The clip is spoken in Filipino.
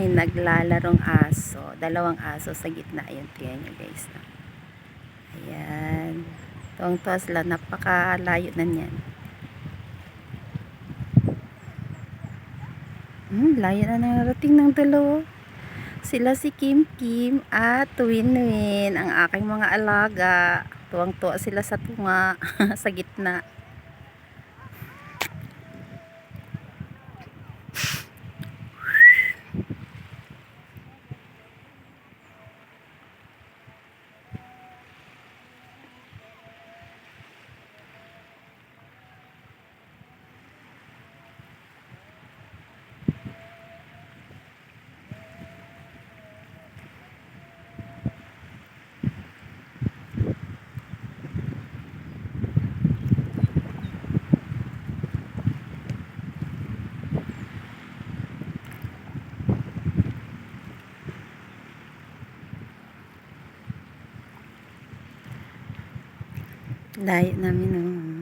may naglalarong aso. Dalawang aso sa gitna. Ayun, tingnan nyo guys. Ayan. Tuwang-tuwa sila. Napakalayo na niyan. Hmm, layo na narating ng dalawa. Sila si Kim Kim at Winwin, ang aking mga alaga. Tuwang-tuwa sila sa tunga, sa gitna. Layo namin, oh.